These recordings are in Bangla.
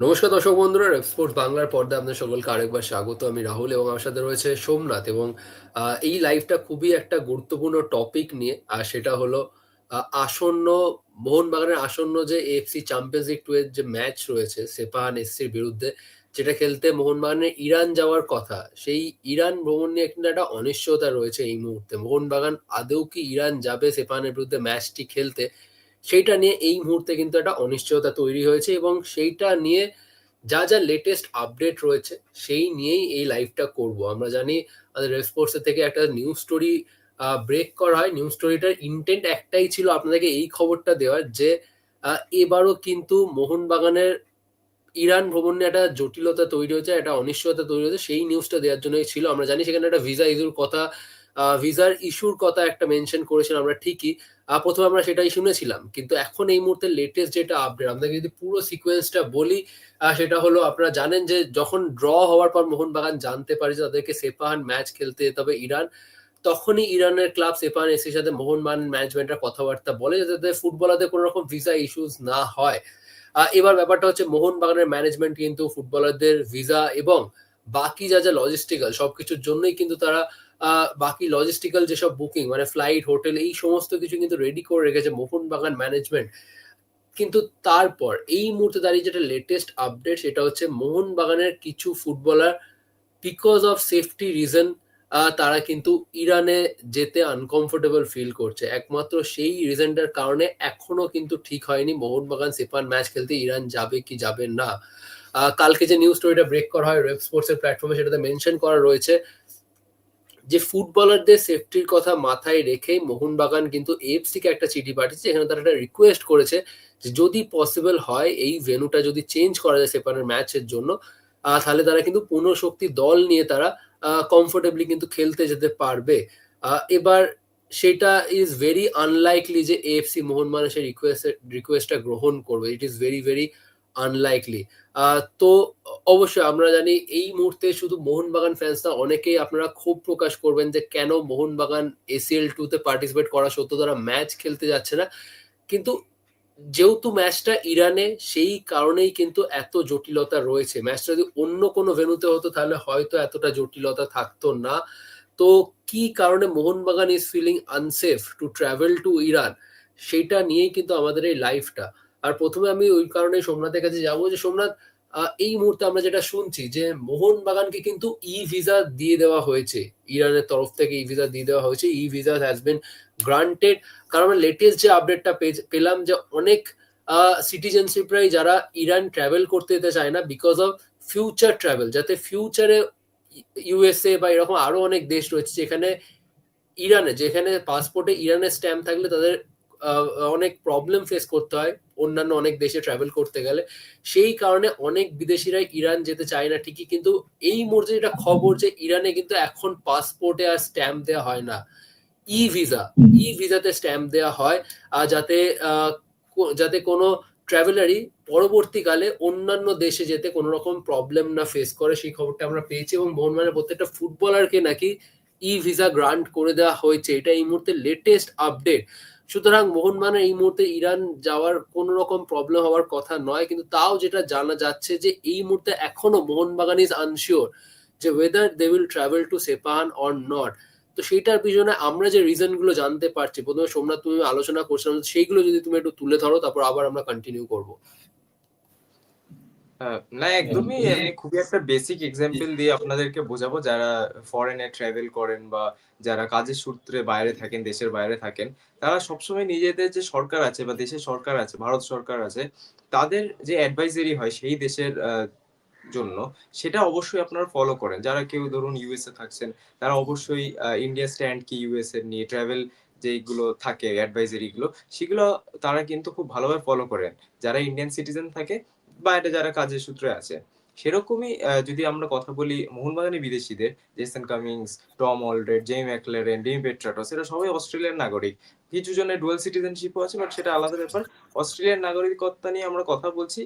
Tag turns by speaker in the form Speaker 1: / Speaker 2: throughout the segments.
Speaker 1: নমস্কার দর্শক বন্ধুরা স্পোর্টস বাংলার পর্দায় আপনাদের সকলকে আরেকবার স্বাগত। আমি রাহুল এবং আমার সাথে রয়েছে সোমনাথ এবং এই লাইভটা খুবই একটা গুরুত্বপূর্ণ টপিক নিয়ে, আর সেটা হলো আসন্ন, মোহনবাগানের আসন্ন যে এএফসি চ্যাম্পিয়ন্স লিগ টু এর যে ম্যাচ রয়েছে, সেপাহান এসসির বিরুদ্ধে, যেটা খেলতে মোহনবাগানের ইরান যাওয়ার কথা, সেই ইরান ভ্রমণ নিয়ে কিন্তু একটা অনিশ্চয়তা রয়েছে এই মুহূর্তে। মোহনবাগান আদৌ কি ইরান যাবে সেপাহানের বিরুদ্ধে ম্যাচটি খেলতে? সেইটা নিয়ে এই মুহূর্তে কিন্তু একটা অনিশ্চয়তা তৈরি হয়েছে এবং সেইটা নিয়ে যা যা লেটেস্ট আপডেট রয়েছে, সেই নিয়েই এই লাইভটা করব। আমরা জানি আমাদের রেড থেকে একটা নিউজ স্টোরি ব্রেক করা হয়। নিউজ স্টোরিটার ইন্টেন্ট একটাই ছিল আপনাদেরকে এই খবরটা দেওয়ার যে এবারও কিন্তু মোহনবাগানের ইরান ভ্রমণ নিয়ে একটা জটিলতা তৈরি হয়েছে, একটা অনিশ্চয়তা তৈরি হয়েছে। সেই নিউজটা দেওয়ার জন্যই ছিল। আমরা জানি সেখানে একটা ভিসা ইস্যুর কথা ভিসার ইস্যুর কথা একটা মেনশন করেছিলাম আমরা ঠিকই। প্রথমে আমরা সেটাই শুনেছিলাম। কিন্তু এখন এই মুহূর্তে লেটেস্ট যেটা আপডেট আপনাকে যদি পুরো সিকোয়েন্সটা বলি সেটা হলো আপনারা জানেন যে যখন ড্র হওয়ার পর মোহনবাগান জানতে পারে যে তাদেরকে সেপাহান ম্যাচ খেলতে যেতে হবে ইরান, তখনই ইরানের ক্লাব সেপাহান এসির সাথে মোহনবাগান ম্যানেজমেন্টের কথাবার্তা বলে যাতে ফুটবলারদের কোনো রকম ভিসা ইস্যুস না হয়। এবার ব্যাপারটা হচ্ছে মোহনবাগানের ম্যানেজমেন্ট কিন্তু ফুটবলারদের ভিসা এবং বাকি যা যা লজিস্টিক্যাল সবকিছুর জন্যই কিন্তু তারা বাকি লজিস্টিক্যাল যেসব বুকিং মানে ফ্লাইট হোটেল এই সমস্ত কিছু কিন্তু রেডি করে রেখেছে মোহনবাগান ম্যানেজমেন্ট কিন্তু তারপর, এই মুহূর্তে দাঁড়িয়ে যেটা লেটেস্ট আপডেট সেটা হচ্ছে মোহনবাগানের কিছু footballer because of safety reason তারা কিন্তু ইরানে যেতে আনকমফোর্টেবল ফিল করছে। একমাত্র সেই রিজনটার কারণে এখনও কিন্তু ঠিক হয়নি মোহনবাগান সেপান ম্যাচ খেলতে ইরান যাবে কি যাবে না। কালকে যে নিউজ স্টোরিটা ব্রেক করা হয় রেপ স্পোর্টস এর প্ল্যাটফর্মে সেটাতে মেনশন করা রয়েছে। যে ফুটবলারদের সেফটির কথা মাথায় রেখে মোহনবাগান কিন্তু এফসি কে একটা চিঠি পাঠিয়েছে এখানে তারা একটা রিকোয়েস্ট করেছে যে যদি পসিবল হয় এই ভেনুটা যদি চেঞ্জ করা যায় সেপানের ম্যাচের জন্য তাহলে তারা কিন্তু পুনঃশক্তি দল নিয়ে তারা কমফোর্টেবলি কিন্তু খেলতে যেতে পারবে। এবার সেটা ইজ ভেরি আনলাইকলি যে এএফসি মোহনবাগান সেই রিকোয়েস্ট রিকোয়েস্টটা গ্রহণ করবে। It is very very unlikely তো অবশ্যই আমরা জানি এই মুহূর্তে শুধু মোহনবাগান ফ্যান্স না, অনেকেই আপনারা ক্ষোভ প্রকাশ করবেন যে কেন মোহনবাগান এসিএল টু তে পার্টিসিপেট করা সত্ত্বেও তারা ম্যাচ খেলতে যাচ্ছে না। কিন্তু যেহেতু ম্যাচটা ইরানে, সেই কারণেই কিন্তু এত জটিলতা রয়েছে। ম্যাচটা যদি অন্য কোনো ভেন্যুতে হতো, তাহলে হয়তো এতটা জটিলতা থাকতো না। তো কি কারণে Mohun Bagan is feeling unsafe to travel to Iran সেটা নিয়েই কিন্তু আমাদের এই লাইফটা আর প্রথমে আমি ওই কারণে সোমনাথের কাছে যাব যে, সোমনাথ এই মুহূর্তে আমরা যেটা শুনছি যে, মোহনবাগানকে কিন্তু ই ভিসা দিয়ে দেওয়া হয়েছে। ইরানের তরফ থেকে ই ভিসা দিয়ে দেওয়া হয়েছে। E visa has been granted কারণ আমরা লেটেস্ট যে আপডেটটা পেলাম যে অনেক সিটিজেনশিপরাই যারা ইরান ট্রাভেল করতে যেতে চায় না বিকজ অফ ফিউচার ট্রাভেল যাতে ফিউচারে ইউএসএ বা এরকম আরও অনেক দেশ রয়েছে যেখানে ইরানে, যেখানে পাসপোর্টে ইরানের স্ট্যাম্প থাকলে তাদের অনেক প্রবলেম ফেস করতে হয় অন্যান্য অনেক দেশে ট্রাভেল করতে গেলে। সেই কারণে অনেক বিদেশিরা ইরান যেতে চায় না ঠিকই কিন্তু এই মুহূর্তে যেটা খবর যে ইরানে কিন্তু এখন পাসপোর্টে আর স্ট্যাম্প দেওয়া হয় না। ই ভিসা ই ভিসাতে স্ট্যাম্প দেওয়া হয় আর যাতে যাতে কোনো ট্রাভেলারই পরবর্তীকালে অন্যান্য দেশে যেতে কোনো রকম প্রবলেম না ফেস করে সেই খবরটা আমরা পেয়েছি এবং মোহনবাগানের প্রত্যেকটা ফুটবলারকে নাকি ই ভিসা গ্রান্ট করে দেওয়া হয়েছে। এটা এই মুহূর্তে লেটেস্ট আপডেট সুতরাং মোহনবাগানের এই মুহূর্তে ইরান যাওয়ার কোন রকম প্রবলেম হওয়ার কথা নয়, কিন্তু তাও যেটা জানা যাচ্ছে যে এই মুহূর্তে এখনও মোহনবাগান ইজ আনশিওর যে whether they will travel to Sepahan or not তো সেইটার পিছনে আমরা যে রিজনগুলো জানতে পারছি, প্রথমে সোমনাথ তুমি আলোচনা করছিলাম, সেইগুলো যদি তুমি একটু তুলে ধরো, তারপর আবার আমরা কন্টিনিউ করব।
Speaker 2: না একদমই আমি খুবই একটা বেসিক এক্সাম্পল দিয়ে আপনাদেরকে বোঝাবো যারা ফরেনে ট্রাভেল করেন বা যারা কাজের সূত্রে বাইরে থাকেন দেশের বাইরে থাকেন তারা সবসময় নিজেদের যে সরকার আছে বা দেশের সরকার আছে ভারত সরকার আছে তাদের যে অ্যাডভাইজারি হয় সেই দেশের জন্য সেটা অবশ্যই আপনারা ফলো করেন। যারা কেউ ধরুন ইউএসএ থাকছেন তারা অবশ্যই ইন্ডিয়া স্ট্যান্ড কি ইউএসএ নিয়ে ট্রাভেল যেগুলো থাকে অ্যাডভাইজারি গুলো সেগুলো তারা কিন্তু খুব ভালোভাবে ফলো করেন। যারা ইন্ডিয়ান সিটিজেন থাকে বাইরে যারা কাজের সূত্রে আছে, সেরকমই যদি আমরা কথা বলি মোহনবাগানী বিদেশিদের, Jason Cummings, Tom Aldred Jamie Maclaren Dimi Petratos, এরা সবাই অস্ট্রেলিয়ান নাগরিক। কিছু জনের ডুয়াল সিটিজেনশিপও আছে বাট সেটা আলাদা ব্যাপার। অস্ট্রেলিয়ান নাগরিকত্ব নিয়ে আমরা কথা বলছি।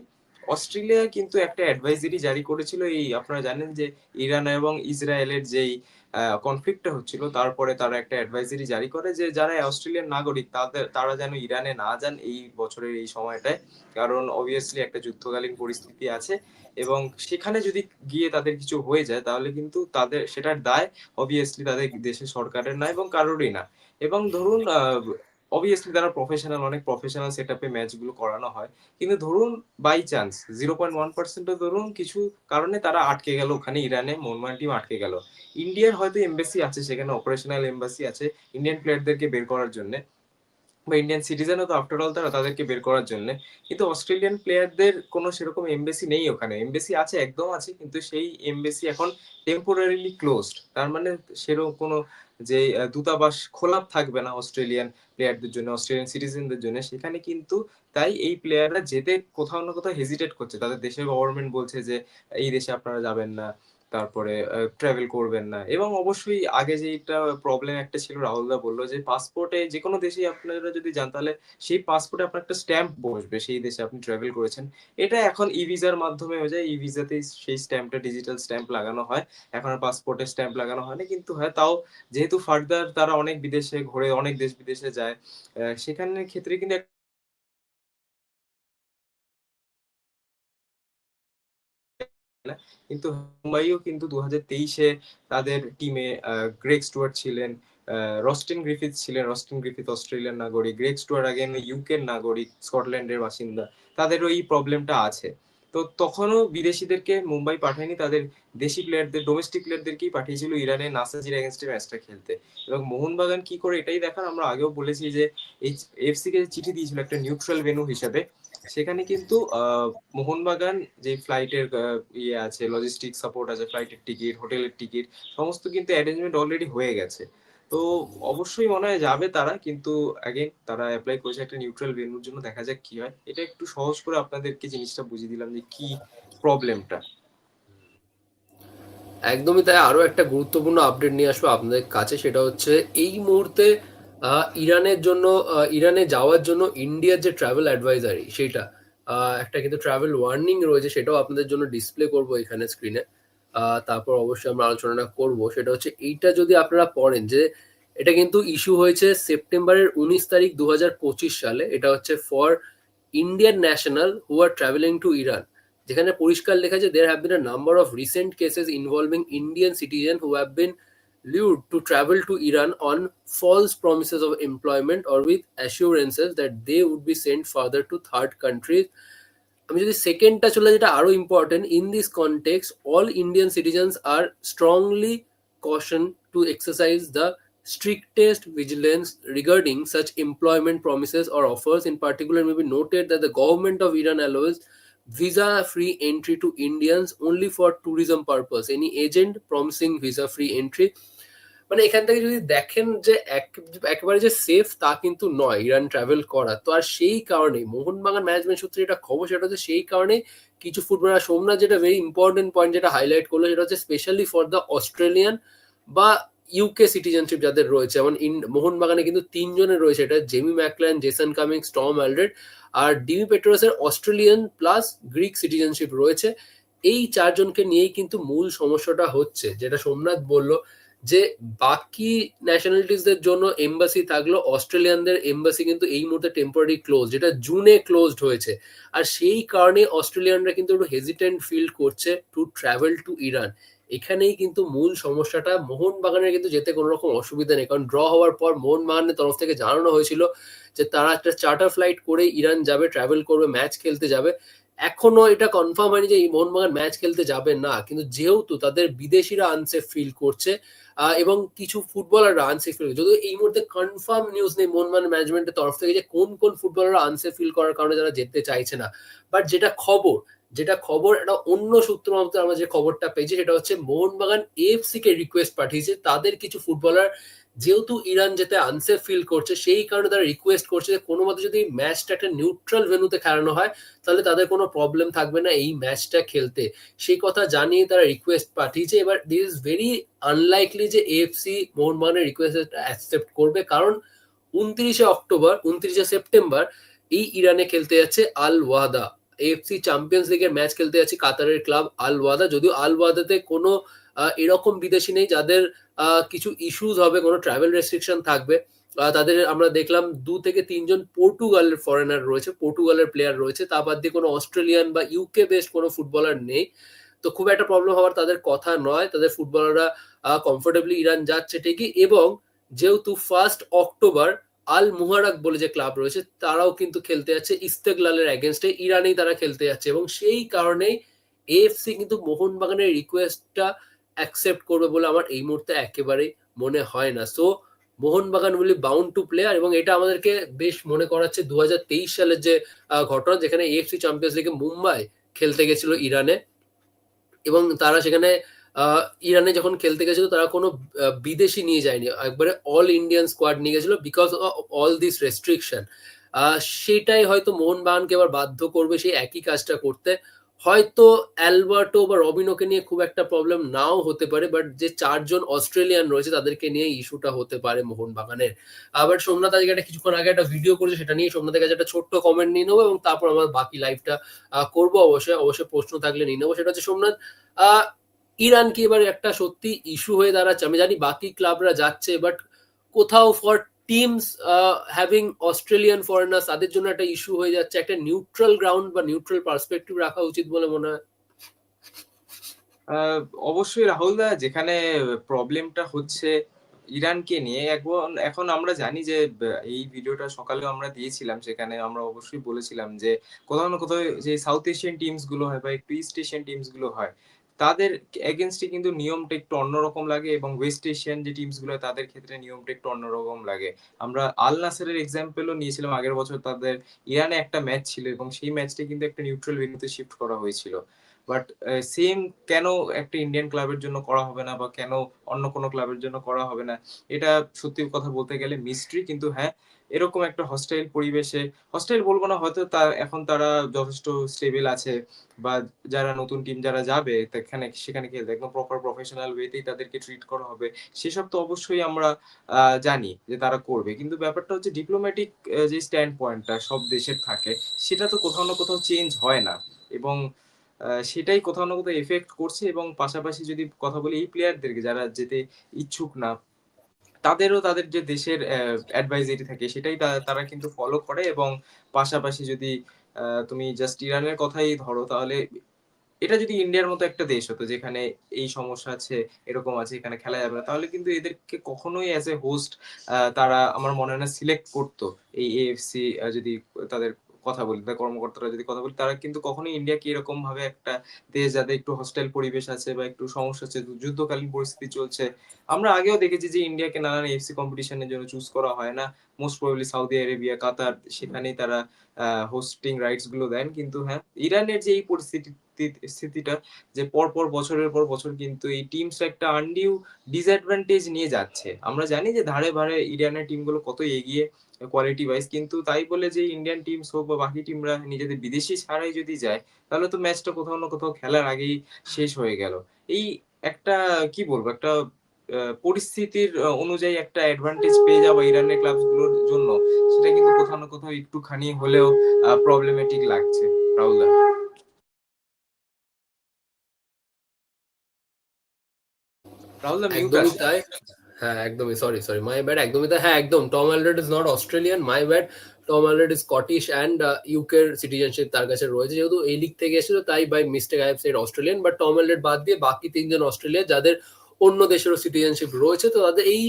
Speaker 2: অস্ট্রেলিয়া কিন্তু একটা অ্যাডভাইজারি জারি করেছিল এই, আপনারা জানেন যে ইরান এবং ইসরায়েলের যেই কনফ্লিক্টটা হচ্ছিল। তারপরে তারা একটা অ্যাডভাইজারি জারি করে যে, যারা অস্ট্রেলিয়ান নাগরিক, তাদের, তারা যেন ইরানে না যান এই বছরের এই সময়টায়। কারণ অবভিয়াসলি একটা যুদ্ধকালীন পরিস্থিতি আছে এবং সেখানে যদি গিয়ে তাদের কিছু হয়ে যায়, তাহলে কিন্তু তাদের, সেটার দায় অবভিয়াসলি তাদের দেশের সরকারের না এবং কারোরই না। এবং ধরুন অবভিয়াসলি তারা প্রফেশনাল অনেক প্রফেশনাল সেট আপে ম্যাচগুলো করানো হয়। কিন্তু ধরুন by chance zero point one পার্সেন্টও ধরুন, কিছু কারণে তারা আটকে গেল ওখানে ইরানে মনমান টিম আটকে গেল। ইন্ডিয়ার হয়তো এমবাসি আছে, সেখানে অপারেশনাল এম্বাসি আছে ইন্ডিয়ান প্লেয়ারদেরকে বের করার জন্য। বা ইন্ডিয়ান সিটিজেনও তো আফটার অল তারা তাদেরকে বের করার জন্য। কিন্তু অস্ট্রেলিয়ান প্লেয়ারদের কোনো সেরকম এমবেসি নেই ওখানে। এমবেসি আছে, একদম আছে, কিন্তু সেই এমবেসি এখন টেম্পোরারিলি ক্লোজড তার মানে সেরকম কোনো যে দূতাবাস খোলা থাকবে না অস্ট্রেলিয়ান প্লেয়ারদের জন্য অস্ট্রেলিয়ান সিটিজেনদের জন্য। সেখানে কিন্তু তাই এই প্লেয়াররা যেতে কোথাও না কোথাও হেজিটেট করছে। তাদের দেশের গভর্নমেন্ট বলছে যে, এই দেশে আপনারা যাবেন না। তারপরে ট্রাভেল করবেন না। এবং অবশ্যই আগে যেটা প্রবলেম একটা ছিল রাহুলদা বলল যে পাসপোর্টে যে কোনো দেশে আপনারা যদি যান, তাহলে সেই পাসপোর্টে আপনার একটা স্ট্যাম্প বসবে, সেই দেশে আপনি ট্রাভেল করেছেন। এটা এখন ই ভিসার মাধ্যমে হয়ে যায়। ই ভিসাতে সেই স্ট্যাম্পটা ডিজিটাল স্ট্যাম্প লাগানো হয়। এখন আর পাসপোর্টে স্ট্যাম্প লাগানো হয় না কিন্তু হয়, তাও যেহেতু ফার্দার তারা অনেক বিদেশে ঘুরে, অনেক দেশ বিদেশে যায় সেখানের ক্ষেত্রে কিন্তু কিন্তু মুম্বাইও কিন্তু দু হাজার তেইশে তাদের টিমে গ্রেক স্টুয়ার্ট ছিলেন রস্টিন গ্রিফিথ ছিলেন রস্টিন গ্রিফিথ অস্ট্রেলিয়ান নাগরিক গ্রেক স্টুয়ার্ট আগেন ইউকের নাগরিক স্কটল্যান্ডের বাসিন্দা। তাদের ওই প্রবলেমটা আছে। তো তখনও বিদেশিদেরকে মুম্বাই পাঠায়নি, তাদের দেশি প্লেয়ারদের ডোমেস্টিক প্লেয়ারদেরকেই পাঠিয়েছিল ইরানে নাসাজির এগেনস্টে ম্যাচটা খেলতে। এবং মোহনবাগান কি করে এটাই দেখার আমরা আগেও বলেছি যে এই এফসি কে চিঠি দিয়েছিল একটা নিউট্রাল ভেনু হিসাবে। সেখানে কিন্তু মোহনবাগান যে ফ্লাইটের ইয়ে আছে লজিস্টিক সাপোর্ট আছে ফ্লাইটের টিকিট হোটেলের টিকিট সমস্ত কিন্তু অ্যারেঞ্জমেন্ট অলরেডি হয়ে গেছে। তো অবশ্যই মনে হয় যাবে তারা, কিন্তু অ্যাগেন তারা অ্যাপ্লাই করেছে একটা নিউট্রাল ভেন্যুর জন্য, দেখা যাক কি হয়। এটা একটু সহজ করে আপনাদেরকে জিনিসটা বুঝিয়ে দিলাম যে কি প্রবলেমটা
Speaker 1: একদমই তাই। আরও একটা গুরুত্বপূর্ণ আপডেট নিয়ে আসব আপনাদের কাছে, সেটা হচ্ছে এই মুহূর্তে ইরানের জন্য ইরানে যাওয়ার জন্য ইন্ডিয়ার যে ট্রাভেল অ্যাডভাইজারি সেটা একটা কিন্তু ট্রাভেল ওয়ার্নিং রয়েছে, সেটাও আপনাদের জন্য ডিসপ্লে করব এখানে স্ক্রিনে তারপর অবশ্যই আমরা আলোচনাটা করব, সেটা হচ্ছে এইটা যদি আপনারা পড়েন যে এটা কিন্তু ইস্যু হয়েছে সেপ্টেম্বরের উনিশ তারিখ দু হাজার পঁচিশ সালে, এটা হচ্ছে for Indian national who are travelling to Iran যেখানে পরিষ্কার লেখা আছে there have been a number of recent cases involving Indian citizen who have been lured to travel to Iran on false promises of employment or with assurances that they would be sent further to third countries. আমি যদি সেকেন্ডটা চলে যেটা আরো important in this context all Indian citizens are strongly caution to exercise the strictest vigilance regarding such employment promises or offers. In particular, may be noted that the government of Iran allows visa free entry to Indians only for tourism purpose. Any agent promising visa free entry মানে এখান থেকে যদি দেখেন যে একেবারে যে সেফ তা কিন্তু নয় ইরান ট্রাভেল করা। তো আর সেই কারণে মোহনবাগান ম্যানেজমেন্ট সূত্রে এটা খবর, সেটা হচ্ছে সেই কারণে কিছু ফুটবলার সোমনাথ যেটা ভেরি ইম্পর্টেন্ট পয়েন্ট যেটা হাইলাইট করল, সেটা হচ্ছে স্পেশালি ফর দ্য অস্ট্রেলিয়ান বা ইউকে সিটিজেনশিপ যাদের রয়েছে। যেমন মোহনবাগানে কিন্তু তিনজনের রয়েছে, এটা Jamie Maclaren Jason Cummings Tom Aldred আর ডিমি পেট্রোসের অস্ট্রেলিয়ান প্লাস গ্রিক সিটিজেনশিপ রয়েছে। এই চারজনকে নিয়েই কিন্তু মূল সমস্যাটা হচ্ছে, যেটা সোমনাথ বলল যে বাকি ন্যাশনালিটিসদের জন্য এম্বাসি থাকল অস্ট্রেলিয়ানদের এম্বাসি কিন্তু এই মুহূর্তে টেম্পোরারি ক্লোজ যেটা জুনে ক্লোজড হয়েছে। আর সেই কারণে অস্ট্রেলিয়ানরা কিন্তু একটু হেজিটেন্ট ফিল করছে টু ট্রাভেল টু ইরান এখানেই কিন্তু মূল সমস্যাটা, মোহনবাগানের কিন্তু যেতে কোনো রকম অসুবিধা নেই। কারণ ড্র হওয়ার পর মোহনবাগানের তরফ থেকে জানানো হয়েছিল যে তারা একটা চার্টার ফ্লাইট করে ইরান যাবে ট্রাভেল করবে ম্যাচ খেলতে যাবে। এখনও এটা কনফার্ম হয়নি যে এই মোহনবাগান ম্যাচ খেলতে যাবে না, কিন্তু যেহেতু তাদের বিদেশিরা আনসেফ ফিল করছে এবং কিছু ফুটবলাররা আনসেফ ফিল যদিও এই মুহূর্তে কনফার্ম নিউজ নেই মোহনবাগান ম্যানেজমেন্টের তরফ থেকে যে কোন কোন ফুটবলাররা আনসেফ ফিল করার কারণে যারা যেতে চাইছে না। বাট যেটা খবর যেটা খবর, একটা অন্য সূত্র মতো আমরা যে খবরটা পেয়েছি, সেটা হচ্ছে মোহনবাগান এফসি কে রিকোয়েস্ট পাঠিয়েছে। তাদের কিছু ফুটবলার যেহেতু ইরান যেতে আনসেফ ফিল করছে, সেই কারণে তারা রিকোয়েস্ট করছে যে কোনো মতে যদি ম্যাচটা একটা নিউট্রাল ভেনুতে খেলানো হয়, তাহলে তাদের কোনো প্রবলেম থাকবে না এই ম্যাচটা খেলতে। সেই কথা জানিয়ে তারা রিকোয়েস্ট পাঠিয়েছে। এবার দিস ইজ ভেরি আনলাইকলি যে এএফসি মোহনবাগানের রিকোয়েস্ট অ্যাকসেপ্ট করবে, কারণ উনত্রিশে অক্টোবর, উনত্রিশে সেপ্টেম্বর এই ইরানে খেলতে যাচ্ছে আল ওয়াদা এএফসি চ্যাম্পিয়ন্স লিগের ম্যাচ খেলতে যাচ্ছে কাতারের ক্লাব আল ওয়াদা যদিও আল ওয়াদাতে কোনো এরকম বিদেশি নেই যাদের কিছু ইস্যুস হবে, কোনো ট্রাভেল রেস্ট্রিকশন থাকবে। তাদের আমরা দেখলাম দু থেকে তিনজন পর্তুগালের ফরেনার রয়েছে, পর্তুগালের প্লেয়ার রয়েছে। তা বাদ দিয়ে কোনো অস্ট্রেলিয়ান বা ইউকে বেসড কোনো ফুটবলার নেই। তো খুব একটা প্রবলেম হওয়ার তাদের কথা নয়। তাদের ফুটবলাররা কমফোর্টেবলি ইরান যাচ্ছে ঠিকই। এবং যেহেতু ফার্স্ট অক্টোবর আল মুহারাক বলে যে ক্লাব রয়েছে, তারাও কিন্তু খেলতে যাচ্ছে। ইস্তেকলালের অ্যাগেনস্টে ইরানেই তারা খেলতে যাচ্ছে এবং সেই কারণেই এএফসি কিন্তু মোহনবাগানের রিকোয়েস্টটা অ্যাকসেপ্ট করবে বলে আমার এই মুহূর্তে একেবারেই মনে হয় না। So Mohun Bagan will bound to player এবং এটা আমাদেরকে বেশ মনে করাচ্ছে দু হাজার তেইশ সালের যে ঘটনা যেখানে এএফসি চ্যাম্পিয়ন্স লিগে মুম্বাই খেলতে গেছিল ইরানে এবং তারা সেখানে ইরানে যখন খেলতে গেছিল, তারা কোনো বিদেশি নিয়ে যায়নি। একবারে অল ইন্ডিয়ান স্কোয়াড নিয়ে গেছিল বিকজ অল দিস রেস্ট্রিকশন সেটাই হয়তো মোহনবাগানকে এবার বাধ্য করবে সেই একই কাজটা করতে। হয়তো অ্যালবার্টো বা রবিনোকে নিয়ে খুব একটা প্রবলেম নাও হতে পারে বাট যে চারজন অস্ট্রেলিয়ান রয়েছে, তাদেরকে নিয়ে ইস্যুটা হতে পারে মোহনবাগানের। আবার সোমনাথ আজকে একটা কিছুক্ষণ আগে একটা ভিডিও করেছে, সেটা নিয়ে সোমনাথের কাছে একটা ছোট্ট কমেন্ট নিয়ে নেব এবং তারপর আমার বাকি লাইভটা করব। অবশ্যই অবশ্যই প্রশ্ন থাকলে নিয়ে নেব। সেটা হচ্ছে সোমনাথ ইরান কি এবার একটা সত্যি ইস্যু হয়ে দাঁড়াচ্ছে। আমি জানি বাকি ক্লাবরা যাচ্ছে বাট কোথাও for teams having Australian foreigners তাদের জন্য একটা ইস্যু হয়ে যাচ্ছে। একটা নিউট্রাল গ্রাউন্ড বা নিউট্রাল পার্সপেক্টিভ রাখা উচিত বলে মনে হয়।
Speaker 2: অবশ্যই রাহুল দা, যেখানে প্রবলেমটা হচ্ছে ইরানকে নিয়ে, এখন এখন আমরা জানি যে এই ভিডিওটা সকালেও আমরা দিয়েছিলাম, সেখানে আমরা অবশ্যই বলেছিলাম যে, কোথাও না কোথাও যে সাউথ এশিয়ান টিমসগুলো হয় বা একটু ইস্ট এশিয়ান টিমসগুলো হয় তাদের এগেনস্টে কিন্তু নিয়মটা একটু অন্যরকম লাগে এবং ওয়েস্ট এশিয়ান যে টিমসগুলো, তাদের ক্ষেত্রে নিয়মটা একটু অন্যরকম লাগে। আমরা আল নাসেরের এক্সাম্পলও নিয়েছিলাম আগের বছর, তাদের ইরানে একটা ম্যাচ ছিল এবং সেই ম্যাচটা কিন্তু একটা নিউট্রাল ভেন্যুতে শিফট করা হয়েছিল। বাট সেম কেন একটা ইন্ডিয়ান ক্লাবের জন্য করা হবে না বা কেন অন্য কোনো ক্লাবের জন্য করা হবে না? এটা সত্যি কথা বলতে গেলে মিস্ট্রি কিন্তু হ্যাঁ এরকম একটা হস্টাইল পরিবেশে হস্টাইল বলব না, হয়তো তা এখন তারা যথেষ্ট স্টেবল আছে বা যারা নতুন টিম যারা যাবে সেখানে সেখানে খেলতে একদম প্রপার প্রফেশনাল ওয়েতেই তাদেরকে ট্রিট করা হবে। সেসব তো অবশ্যই আমরা জানি যে তারা করবে। কিন্তু ব্যাপারটা হচ্ছে ডিপ্লোম্যাটিক যে স্ট্যান্ড পয়েন্টটা সব দেশের থাকে, সেটা তো কোথাও না কোথাও চেঞ্জ হয় না। এবং সেটাই কোথাও না কোথাও এফেক্ট করছে এবং পাশাপাশি যদি কথা বলি এই প্লেয়ারদেরকে যারা যেতে ইচ্ছুক না, তাদেরও তাদের যে দেশের অ্যাডভাইজারি থাকে সেটাই তারা কিন্তু ফলো করে এবং পাশাপাশি যদি তুমি জাস্ট ইরানের কথাই ধরো তাহলে এটা যদি ইন্ডিয়ার মতো একটা দেশ হতো যেখানে এই সমস্যা আছে, এরকম আছে, এখানে খেলা যাবে না, তাহলে কিন্তু এদেরকে কখনোই অ্যাজ এ হোস্ট তারা আমার মনে হয় না সিলেক্ট করতো। এই এএফসি যদি তাদের কথা বলি, বা কর্মকর্তারা যদি কথা বলি, তারা কিন্তু কখনোই ইন্ডিয়াকে এরকম ভাবে একটা দেশ যাতে একটু হস্টেল পরিবেশ আছে, বা একটু সমস্যা আছে, যুদ্ধকালীন পরিস্থিতি চলছে। আমরা আগেও দেখেছি যে ইন্ডিয়াকে নানান এফসি কম্পিটিশনের জন্য চুজ করা হয় না। Most probably Saudi Arabia Qatar সেখানেই তারা হোস্টিং রাইটসগুলো দেন। কিন্তু হ্যাঁ ইরানের যে এই পরিস্থিতি স্থিতিটা যে পর পর বছরের পর বছর কিন্তু এই টিমস একটা আনডিউ ডিসঅ্যাডভান্টেজ নিয়ে যাচ্ছে। আমরা জানি যে ধারে ভারে ইরানের টিমগুলো কত এগিয়ে কোয়ালিটি ওয়াইজ কিন্তু তাই বলে যে ইন্ডিয়ান টিমস হোক বা বাকি টিমরা নিজেদের বিদেশি ছাড়াই যদি যায়, তাহলে তো ম্যাচটা কোথাও না কোথাও খেলার আগেই শেষ হয়ে গেল। এই একটা, কি বলব, একটা পরিস্থিতির অনুযায়ী একটা অ্যাডভান্টেজ পেয়ে যাওয়া ইরানের ক্লাবগুলোর জন্য, সেটা কিন্তু কোথাও না কোথাও একটুখানি হলেও প্রবলেমেটিক লাগছে। রাহুল রাহুল দা
Speaker 1: একদমই তাই। হ্যাঁ একদমই সরি সরি মাই ব্যাড একদমই তাই। হ্যাঁ একদম Tom Aldred is not Australian my bad Tom Aldred is Scottish and ইউকের সিটিজেনশিপ তার কাছে রয়েছে যেহেতু এই লিগ থেকে এসেছিল তাই by mistake I have said Australian but Tom Aldred বাদ দিয়ে বাকি তিনজন অস্ট্রেলিয়া যাদের অন্য দেশেরও সিটিজেনশিপ রয়েছে তো তাদের এই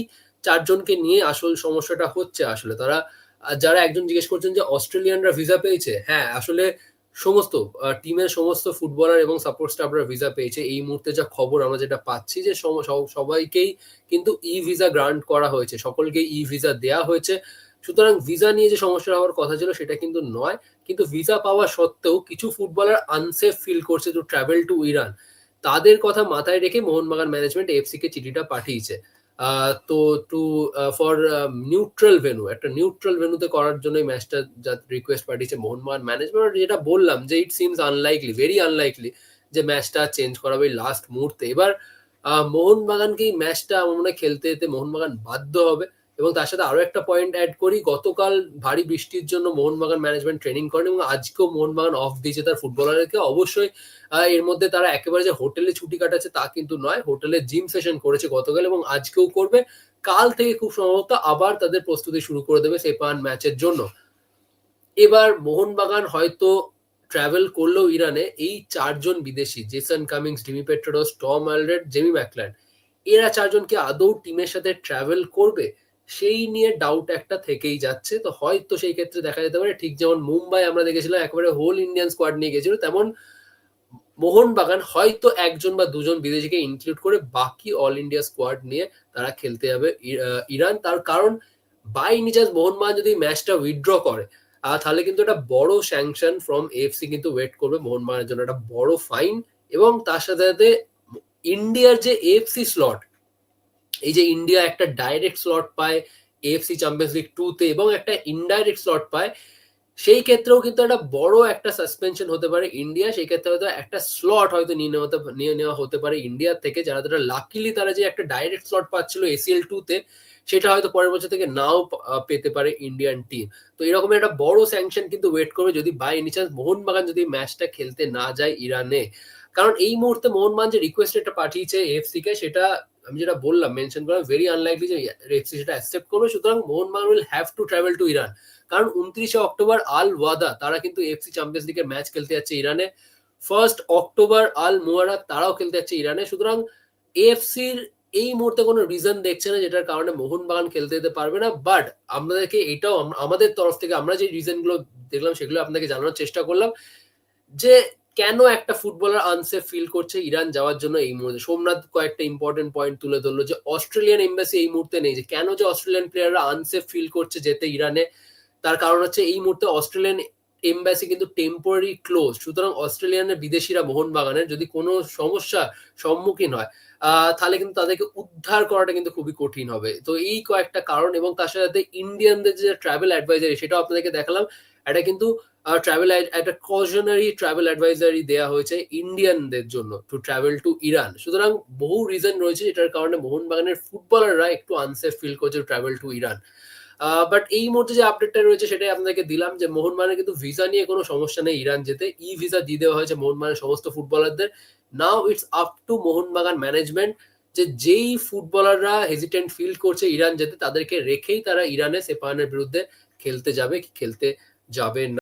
Speaker 1: চারজনকে নিয়ে আসল সমস্যাটা হচ্ছে আসলে। তারা যারা একজন জিজ্ঞেস করছেন যে অস্ট্রেলিয়ানরা ভিসা পেয়েছে হ্যাঁ আসলে সমস্ত টিমের সমস্ত ফুটবলার এবং সাপোর্ট স্টাফরা ভিসা পেয়েছে। এই মুহূর্তে যা খবর, আমরা যেটা পাচ্ছি যে সবাইকেই কিন্তু ই ভিসা গ্রান্ট করা হয়েছে। সকলকে ই ভিসা দেয়া হয়েছে। সুতরাং ভিসা নিয়ে যে সমস্যা হওয়ার কথা ছিল, সেটা কিন্তু নয়। কিন্তু ভিসা পাওয়া সত্ত্বেও কিছু ফুটবলার আনসেফ ফিল করছে টু ট্রাভেল টু ইরান তাদের কথা মাথায় রেখে মোহনবাগান ম্যানেজমেন্ট এফসি কে চিঠিটা পাঠিয়েছে। তো টু ফর নিউট্রাল ভেনু একটা নিউট্রাল ভেনুতে করার জন্য ম্যাচটা যা রিকোয়েস্ট পাঠিয়েছে মোহনবাগান ম্যানেজমেন্ট যেটা বললাম যে it seems unlikely very unlikely যে ম্যাচটা চেঞ্জ করাবে লাস্ট মুহূর্তে। এবার মোহনবাগানকে ম্যাচটা আমার মনে হয় খেলতে যেতে মোহনবাগান বাধ্য হবে। এবং তার সাথে আরও একটা পয়েন্ট অ্যাড করি, গতকাল ভারী বৃষ্টির জন্য মোহনবাগান ম্যানেজমেন্ট ট্রেনিং করেন এবং আজকেও মোহনবাগান অফ দিয়েছে তার ফুটবলারকে অবশ্যই এর মধ্যে তারা একেবারে যে হোটেলে ছুটি কাটাচ্ছে তা কিন্তু নয়, হোটেলে জিম সেশন করেছে গতকাল এবং আজকেও করবে। কাল থেকে খুব সম্ভবত আবার তাদের প্রস্তুতি শুরু করে দেবে সেপান ম্যাচের জন্য। এবার মোহনবাগান হয়তো ট্রাভেল করলেও ইরানে, এই চারজন বিদেশি, Jason Cummings, Dimi Petratos, Tom Aldred Jamie Maclaren এরা চারজন কি আদৌ টিমের সাথে ট্রাভেল করবে? সেই নিয়ে ডাউট একটা থেকেই যাচ্ছে। তো হয়তো সেই ক্ষেত্রে দেখা যেতে পারে, ঠিক যেমন মুম্বাই আমরা দেখেছিলাম, একেবারে হোল ইন্ডিয়ান স্কোয়াড নিয়ে গেছিল, তেমন মোহনবাগান হয়তো একজন বা দুজন বিদেশিকে ইনক্লুড করে বাকি অল ইন্ডিয়া স্কোয়াড নিয়ে তারা খেলতে যাবে ইরান। তার কারণ বাই নিচার্স মোহনবাগান যদি ম্যাচটা উইথড্র করে তাহলে কিন্তু একটা বড় স্যাংশন ফ্রম এফসি কিন্তু ওয়েট করবে মোহনবাগানের জন্য, একটা বড় ফাইন এবং তার সাথে সাথে ইন্ডিয়ার যে এফসি স্লট এই যে ইন্ডিয়া একটা ডাইরেক্ট স্লট পায় এফসি চ্যাম্পিয়ন্স লিগ টু তে এবং একটা ইনডাইরেক্ট স্লট পায়, সেই ক্ষেত্রেও কিন্তু একটা বড় একটা সাসপেনশন হতে পারে ইন্ডিয়া সেই ক্ষেত্রে হয়তো একটা স্লট হয়তো নিয়ে নেওয়া নিয়ে নেওয়া হতে পারে ইন্ডিয়া থেকে, যারা তারা লাকিলি তারা যে একটা ডাইরেক্ট স্লট পাচ্ছিল এসিএল টু তে, সেটা হয়তো পরের বছর থেকে নাও পেতে পারে ইন্ডিয়ান টিম তো এরকম একটা বড় স্যাংশন কিন্তু ওয়েট করবে যদি বাই এনি চান্স মোহনবাগান যদি ম্যাচটা খেলতে না যায় ইরানে। কারণ এই মুহূর্তে মোহনবাগান যে রিকোয়েস্ট একটা পাঠিয়েছে এফসি কে, সেটা আমি যেটা বললাম মেনশন করলাম ভেরি আনলাইকলি যে এফসি সেটা অ্যাকসেপ্ট করবে, সুতরাং Mohun Bagan will have to travel to Iran কারণ উনত্রিশে অক্টোবর আল ওয়াদা তারা কিন্তু এফসি চ্যাম্পিয়ন্স লিগের ম্যাচ খেলতে যাচ্ছে ইরানে ফার্স্ট অক্টোবর আল মুয়ারা তারাও খেলতে যাচ্ছে ইরানে সুতরাং এফসির এই মুহূর্তে কোনো রিজন দেখছে না যেটার কারণে মোহনবাগান খেলতে যেতে পারবে না। বাট আমাদেরকে এটাও, আমাদের তরফ থেকে আমরা যে রিজনগুলো দেখলাম, সেগুলো আপনাকে জানানোর চেষ্টা করলাম যে কেন একটা ফুটবলার আনসেফ ফিল করছে ইরান যাওয়ার জন্য এই মুহূর্তে? সোমনাথ কয়েকটা ইম্পর্টেন্ট পয়েন্ট তুলে ধরলো যে অস্ট্রেলিয়ান এম্বাসি এই মুহূর্তে নেই। যে কেন যে অস্ট্রেলিয়ান প্লেয়াররা আনসেফ ফিল করছে যেতে ইরানে? তার কারণ হচ্ছে এই মুহূর্তে অস্ট্রেলিয়ান এম্বাসি কিন্তু টেম্পোরারি ক্লোজ সুতরাং অস্ট্রেলিয়ানের বিদেশিরা মোহনবাগানের যদি কোনো সমস্যা সম্মুখীন হয় তাহলে কিন্তু তাদেরকে উদ্ধার করাটা কিন্তু খুবই কঠিন হবে। তো এই কয়েকটা কারণ এবং তার সাথে ইন্ডিয়ানদের যে ট্রাভেল অ্যাডভাইজারি সেটাও আপনাদেরকে দেখালাম। এটা কিন্তু ট্রাভেল একটা কজনারি ট্রাভেল অ্যাডভাইজারি দেওয়া হয়েছে ইন্ডিয়ানদের জন্য টু ট্রাভেল টু ইরান সুতরাং বহু রিজন রয়েছে যেটার কারণে মোহনবাগানের ফুটবলাররা একটু আনসেফ ফিল করছে ট্রাভেল টু ইরান বাট এই মুহূর্তে যে আপডেটটা রয়েছে সেটাই আপনাদেরকে দিলাম যে মোহনবাগানের কিন্তু ভিসা নিয়ে কোনো সমস্যা নেই ইরান যেতে। ই ভিসা দিয়ে দেওয়া হয়েছে মোহনবাগানের সমস্ত ফুটবলারদের now it's up to Mohun Bagan management যে যেই ফুটবলাররা হেজিটেন্ট ফিল করছে ইরান যেতে, তাদেরকে রেখেই তারা ইরানে সেপানের বিরুদ্ধে খেলতে যাবে, খেলতে যাবে না